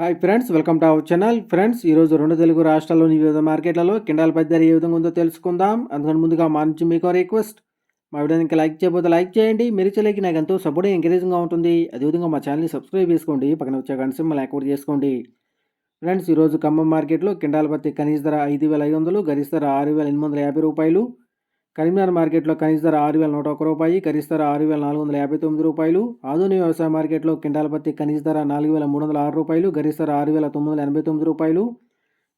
Hi friends welcome to our channel friends ఈరోజు రెండు తెలుగు రాష్ట్రాల్లోని వివిధ మార్కెట్లలో కిండాల పద్దరి ఏ విధంగా ఉందో తెలుసుకుందాం. అందుకని ముందుగా మా నుంచి మీకు రిక్వెస్ట్ మా వీడియోకి లైక్ చేయబోతే లైక్ చేయండి. మీరు చెల్లికి నాకు ఎంతో సపోర్ట్ ఎంకరేజింగ్గా ఉంటుంది. అదేవిధంగా మా ఛానల్ని సబ్స్క్రైబ్ చేసుకోండి. పక్కన వచ్చే గంట సింబల్ యాక్టివేట్ చేసుకోండి. ఫ్రెండ్స్ ఈరోజు ఖమ్మం మార్కెట్లో కిండాల పత్తి కనీస ధర ఐదు వేల ఐదు వందలు గరిష్ట ధర ఆరు వేల ఎనిమిది వందల యాభై రూపాయలు. కరీంనగర్ మార్కెట్లో కనీస ధర ఆరు వేల నూట ఒక్క రూపాయి గరిష్ట ధర ఆరు వేల నాలుగు వందల యాభై తొమ్మిది రూపాయలు. ఆధునిక వ్యవసాయ మార్కెట్లో కింటాల పత్తి కనీస ధర నాలుగు వేల మూడు వందల ఆరు రూపాయలు గరిష్ట ధర ఆరు వేల తొమ్మిది వందల ఎనభై తొమ్మిది రూపాయలు.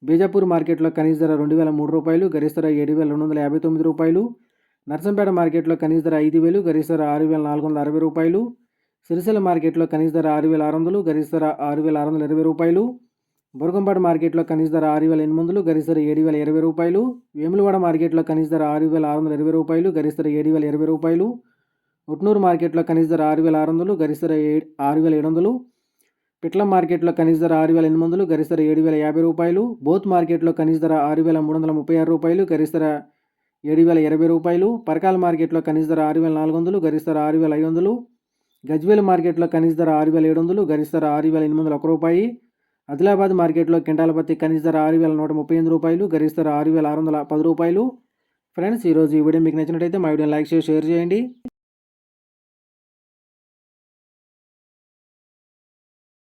బీజాపూర్ మార్కెట్లో కనీస ధర రెండు వేల మూడు రూపాయలు గరిష్ట ధర ఏడు వేల రెండు వందల యాభై తొమ్మిది రూపాయలు. నర్సంపేట మార్కెట్లో కనీస ధర ఐదు వేలు గరిష్ట ధర ఆరు వేల నాలుగు వందల అరవై రూపాయలు. సిరిసిల్ల మార్కెట్లో కనీస ధర ఆరు వేల ఆరు వందలు గరిష్ట ధర ఆరు వేల ఆరు వందల ఇరవై రూపాయలు. బురగంపాడు మార్కెట్లో కనీస ధర ఆరు వేల ఎనిమిది వందలు గరిష్ట ధర ఏడు వేల ఇరవై రూపాయలు వేములవాడ మార్కెట్లో కనీస ధర ఆరు వేల ఆరు వందల ఇరవై రూపాయలు గరిష్ట ధర ఏడు వేల ఇరవై రూపాయలు ఉట్నూరు మార్కెట్లో కనీస ధర ఆరు వేల ఆరు వందలు గరిష్ట ధర ఏ ఆరు వేల ఏడు వందలు పిట్ల మార్కెట్లో కనీస ధర ఆరు వేల ఎనిమిది వందలు గరిష్ట ధర ఏడు వేల యాభై రూపాయలు బోత్ మార్కెట్లో కనీస ధర ఆరు వేల మూడు వందల ముప్పై ఆరు రూపాయలు గరిష్ట ధర ఏడు వేల ఇరవై రూపాయలు పరకాల మార్కెట్లో కనీస ధర ఆరు వేల నాలుగు వందలు గరిష్ట ధర ఆరు వేల ఐదు వందలు గజ్వేల్ మార్కెట్లో కనీస ధర ఆరు వేల ఏడు వందలు గరిష్ట ధర ఆరు వేల ఎనిమిది వందల ఒక రూపాయి ఆదిలాబాద్ మార్కెట్లో కింటాల పత్తి కనీస ధర ఆరు వేల నూట ముప్పై ఎనిమిది రూపాయలు గరిష్ట ధర ఆరు వేల ఆరు వందల పది రూపాయలు. ఫ్రెండ్స్ ఈరోజు ఈ వీడియో మీకు నచ్చినట్టయితే మా వీడియోని లైక్ చేసి షేర్ చేయండి.